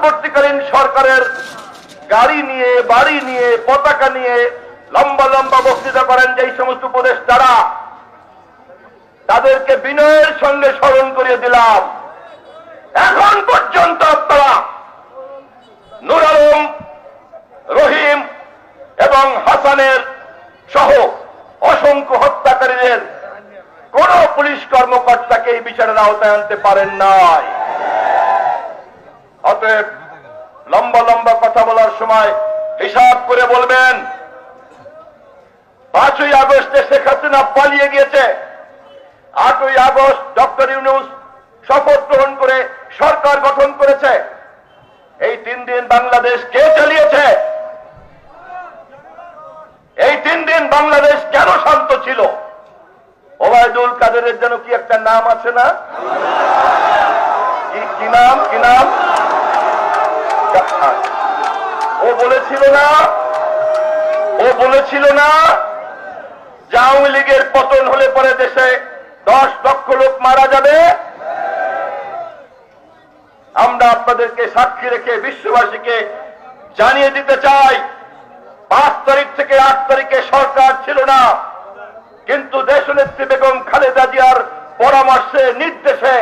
অন্তর্বর্তীকালীন সরকারের গাড়ি নিয়ে, বাড়ি নিয়ে, পতাকা নিয়ে লম্বা লম্বা বক্তৃতা করেন যেই সমস্ত উপদেশ তারা তাদেরকে বিনয়ের সঙ্গে স্মরণ করিয়ে দিলাম। এখন পর্যন্ত আপনারা নুর আলম, রহিম এবং হাসানের সহ অসংখ্য হত্যাকারীদের কোন পুলিশ কর্মকর্তাকে এই বিচারের আওতায় আনতে পারেন নাই। অতএব লম্বা লম্বা কথা বলার সময় হিসাব করে বলবেন, পাঁচই আগস্টে শেখ হাসিনা পালিয়ে গিয়েছে। আটই আগস্ট ডক্টর ইউনুস শপথ গ্রহণ করে সরকার গঠন করেছে। এই তিন দিন বাংলাদেশ কে চালিয়েছে? এই তিন দিন বাংলাদেশ কেন শান্ত ছিল? ওবায়দুল কাদেরের যেন কি একটা নাম আছে না? কি নাম? কি নাম? ও বলেছিল না? ও বলেছিল না? আওয়ামী লীগের পতন হলে পরে দেশে দশ লক্ষ লোক মারা যাবে? আমরা আপনাদেরকে সাক্ষী রেখে বিশ্ববাসীকে জানিয়ে দিতে চাই, পাঁচ তারিখ থেকে আট তারিখে সরকার ছিল না। কিন্তু দেশনেত্রী বেগম খালেদা জিয়ার পরামর্শে, নির্দেশে,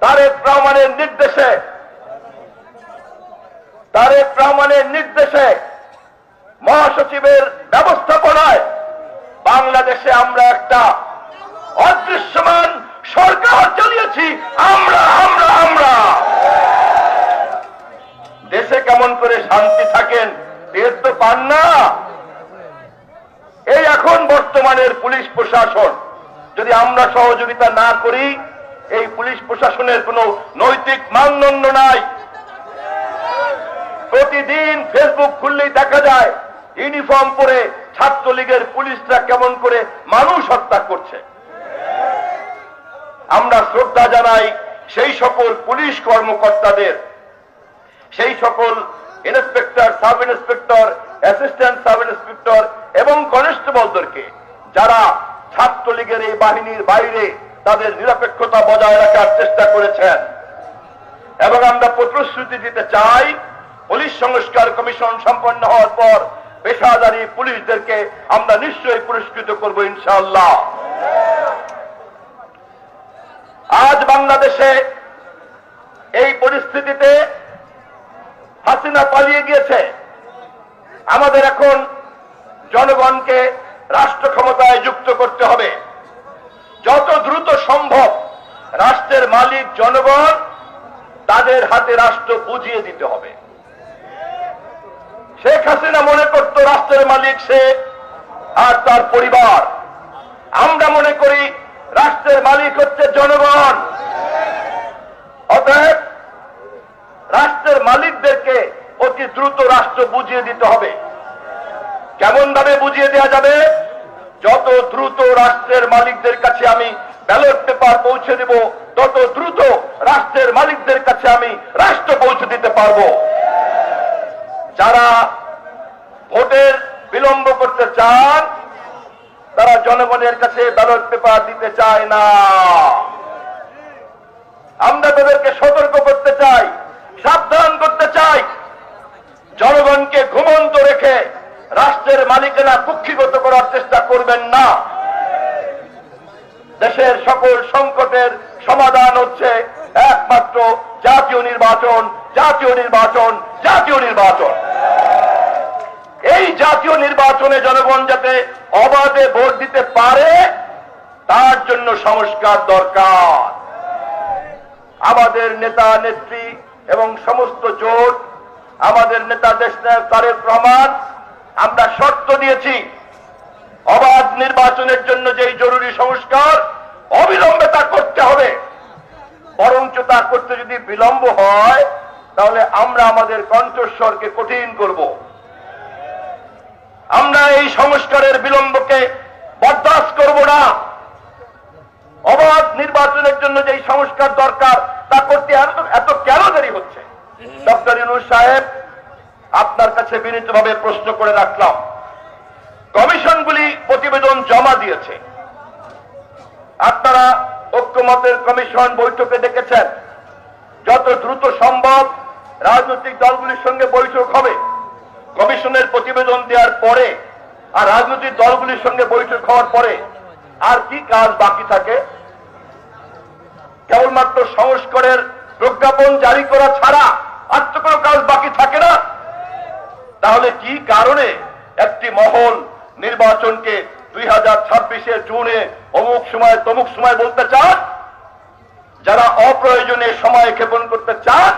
তারেক রহমানের নির্দেশে তারেক রহমানের নির্দেশে মহাসচিবের ব্যবস্থাপনায় বাংলাদেশে আমরা একটা অদৃশ্যমান সরকার চালিয়েছি। আমরা আমরা আমরা। দেশে কেমন করে শান্তি থাকেন, টের তো পান না। এই এখন বর্তমানের পুলিশ প্রশাসন। যদি আমরা সহযোগিতা না করি, এই পুলিশ প্রশাসনের কোনো নৈতিক মানদণ্ড নাই। প্রতিদিন ফেসবুক খুললেই দেখা যায় ইউনিফর্ম পরে ছাত্রলীগের পুলিশরা কেমন করে মানুষ হত্যা করছে। আমরা শ্রদ্ধা জানাই সেই সকল পুলিশ কর্মকর্তাদের, সেই সকল inspector, sub inspector assistant sub inspector এবং কনস্টেবলদেরকে, যারা ছাত্রলীগের এই বাহিনীর বাইরে তাদের নিরপেক্ষতা বজায় রাখার চেষ্টা করেছেন। এবং আমরা প্রতিশ্রুতি দিতে চাই পুলিশ সংস্কার কমিশন সম্পন্ন হওয়ার পর পেশাদারী পুলিশদেরকে আমরা নিশ্চয়ই পুরস্কৃত করব ইনশাআল্লাহ। আজ বাংলাদেশে এই পরিস্থিতিতে হাসিনা পালিয়ে গিয়েছে। আমাদের এখন জনগণকে রাষ্ট্র ক্ষমতায় যুক্ত করতে হবে। যত দ্রুত সম্ভব রাষ্ট্রের মালিক জনগণ তাদের হাতে রাষ্ট্র বুঝিয়ে দিতে হবে। শেখ হাসিনা মনে করত রাষ্ট্রের মালিক সে আর তার পরিবার। আমরা মনে করি রাষ্ট্রের মালিক হচ্ছে জনগণ। অতএব রাষ্ট্রের মালিকদেরকে অতি দ্রুত রাষ্ট্র বুঝিয়ে দিতে হবে। কেমন ভাবে বুঝিয়ে দেওয়া যাবে? যত দ্রুত রাষ্ট্রের মালিকদের কাছে আমি ব্যালট পেপার পৌঁছে দেব, তত দ্রুত রাষ্ট্রের মালিকদের কাছে আমি রাষ্ট্র যারা ভোটের বিলম্ব করতে চান, তারা জনগণের কাছে ব্যালট পেপার দিতে চায় না। আমরা তাদেরকে সতর্ক করতে চাই, সাবধান করতে চাই। জনগণকে ঘুমন্ত রেখে রাষ্ট্রের মালিকেরা কুক্ষিগত করার চেষ্টা করবেন না। দেশের সকল সংকটের সমাধান হচ্ছে একমাত্র জাতীয় নির্বাচন জাতীয় নির্বাচন জাতীয় নির্বাচন। এই জাতীয় নির্বাচনে জনগণ যাতে অবাধে ভোট দিতে পারে, তার জন্য সংস্কার দরকার। আমাদের নেতা, নেত্রী এবং সমস্ত জোট, আমাদের নেতা দেশ তারেক রহমান, আমরা শর্ত দিয়েছি, অবাধ নির্বাচনের জন্য যেই জরুরি সংস্কার, অবিলম্বে তা করতে হবে। বরঞ্চ তা করতে যদি বিলম্ব হয় তাহলে আমরা আমাদের কণ্ঠস্বরকে কঠিন করব। আমরা এই সংস্কারের বিলম্বকে বরদাস্ত করব না। অবাধ নির্বাচনের জন্য যেই সংস্কার দরকার, তা করতে এত- কেন দেরি হচ্ছে? ডক্টর ইউনুস সাহেব, আপনার কাছে বিনীতভাবে প্রশ্ন করে রাখলাম। কমিশনগুলি প্রতিবেদন জমা দিয়েছে। আপনারা ঐক্যমতের কমিশন বৈঠকে দেখেছেন যত দ্রুত সম্ভব রাজনৈতিক দলগুলির সঙ্গে বৈঠক হবে। কমিশনের প্রতিবেদন দেওয়ার পরে আর রাজনৈতিক দলগুলির সঙ্গে বৈঠক হওয়ার পরে আর কি কাজ বাকি থাকে? কেবলমাত্র সংস্কারের প্রজ্ঞাপন জারি করা ছাড়া আর তো কোনো কাজ বাকি থাকে না? তাহলে কি কারণে একটি মহল নির্বাচনকে দুই হাজার ছাব্বিশের জুনে অমুক সময় তমুক সময় বলতে চান যারা অপ্রয়োজনে সময় ক্ষেপণ করতে চান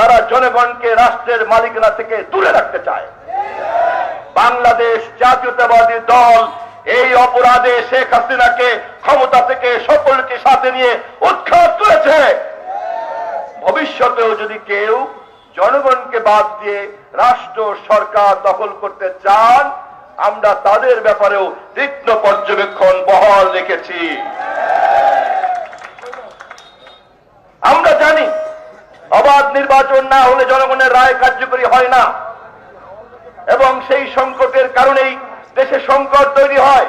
তারা জনগণকে রাষ্ট্রের মালিকানা থেকে দূরে রাখতে চায়। বাংলাদেশ জাতীয়তাবাদী দল এই অপরাধে শেখ হাসিনাকে ক্ষমতা থেকে সকলকে সাথে নিয়ে উৎখাত করেছে। ভবিষ্যতেও যদি কেউ জনগণকে বাদ দিয়ে রাষ্ট্র সরকার দখল করতে চান, আমরা তাদের ব্যাপারেও তীক্ষ্ণ পর্যবেক্ষণ বহাল রেখেছি আমরা জানি অবাধ নির্বাচন না হলে জনগণের রায় কার্যকরী হয় না। এবং সেই সংকটের কারণেই দেশে সংকট তৈরি হয়।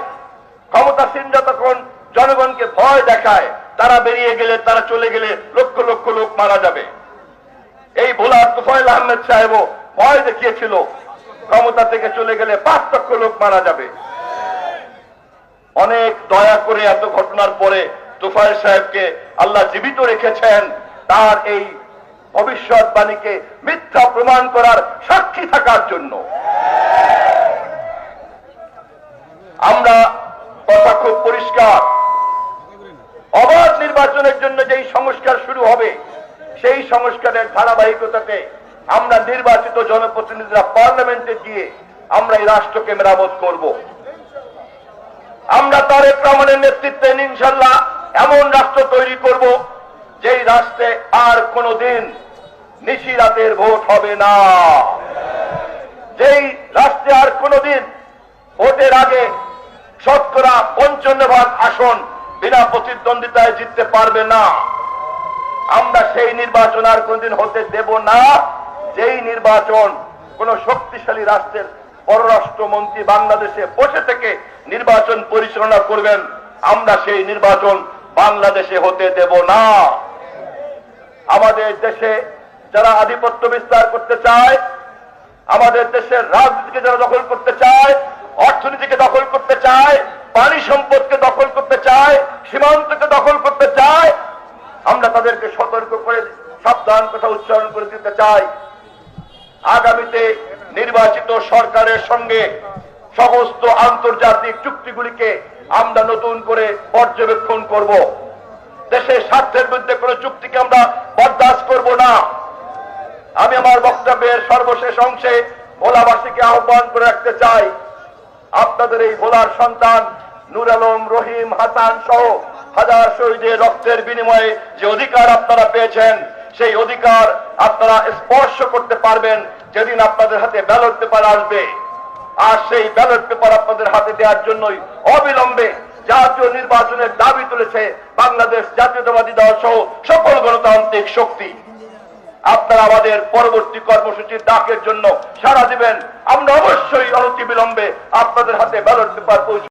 ক্ষমতাসীনরা তখন জনগণকে ভয় দেখায়, তারা বেরিয়ে গেলে, তারা চলে গেলে লক্ষ লক্ষ লোক মারা যাবে। এই ভোলার তুফাইল আহমেদ সাহেবও ভয় দেখিয়েছিল, ক্ষমতা থেকে চলে গেলে পাঁচ লক্ষ লোক মারা যাবে। অনেক দয়া করে এত ঘটনার পরে তুফাইল সাহেবকে আল্লাহ জীবিত রেখেছেন, তার এই ভবিষ্যৎবাণীকে মিথ্যা প্রমাণ করার সাক্ষী থাকার জন্য। আমরা কথা খুব পরিষ্কার। অবাধ নির্বাচনের জন্য যেই সংস্কার শুরু হবে, সেই সংস্কারের ধারাবাহিকতাতে আমরা নির্বাচিত জনপ্রতিনিধিরা পার্লামেন্টে গিয়ে আমরা এই রাষ্ট্রকে মেরামত করব। আমরা তারেক রহমানের নেতৃত্বে ইনশাল্লাহ এমন রাষ্ট্র তৈরি করব যেই রাষ্ট্রে আর কোনদিন নিশি রাতের ভোট হবে না। যেই রাষ্ট্রে আর কোনদিন ভোটের আগে শতকরা পঞ্চান্ন ভাগ আসন বিনা প্রতিদ্বন্দ্বিতায় জিততে পারবে না। আমরা সেই নির্বাচন আর কোনদিন হতে দেব না। যেই নির্বাচন কোন শক্তিশালী রাষ্ট্রের পররাষ্ট্রমন্ত্রী বাংলাদেশে বসে থেকে নির্বাচন পরিচালনা করবেন, আমরা সেই নির্বাচন বাংলাদেশে হতে দেব না। আমাদের দেশে যারা আধিপত্য বিস্তার করতে চায়, আমাদের দেশের রাজনীতিকে যারা দখল করতে চায়, অর্থনীতিকে দখল করতে চায়, পানি সম্পদকে দখল করতে চায়, সীমান্তকে দখল করতে চায়, আমরা তাদেরকে সতর্ক করে, সাবধান কথা উচ্চারণ করে দিতে চাই। আগামীতে নির্বাচিত সরকারের সঙ্গে সমস্ত আন্তর্জাতিক চুক্তিগুলিকে আমরা নতুন করে পর্যবেক্ষণ করব। দেশের স্বার্থের বিরুদ্ধে কোন চুক্তিকে আমরা বরদাস্ত করব না। আমি আমার বক্তব্যের সর্বশেষ অংশে ভোলাবাসীকে আহ্বান করে রাখতে চাই। আপনাদের এই ভোলার সন্তান নুর আলম, রহিম, হাসান সহ হাজার শহীদের রক্তের বিনিময়ে যে অধিকার আপনারা পেয়েছেন, সেই অধিকার আপনারা স্পর্শ করতে পারবেন যেদিন আপনাদের হাতে ব্যালট পেপার আসবে। আর সেই ব্যালট পেপার আপনাদের হাতে দেওয়ার জন্যই অবিলম্বে জাতীয় নির্বাচনের দাবি তুলেছে বাংলাদেশ জাতীয়তাবাদী দল সহ সকল গণতান্ত্রিক শক্তি। আপনারা আমাদের পরবর্তী কর্মসূচির ডাকের জন্য সাড়া দিবেন। আমরা অবশ্যই অনতি বিলম্বে আপনাদের হাতে ব্যালট পেপার পৌঁছে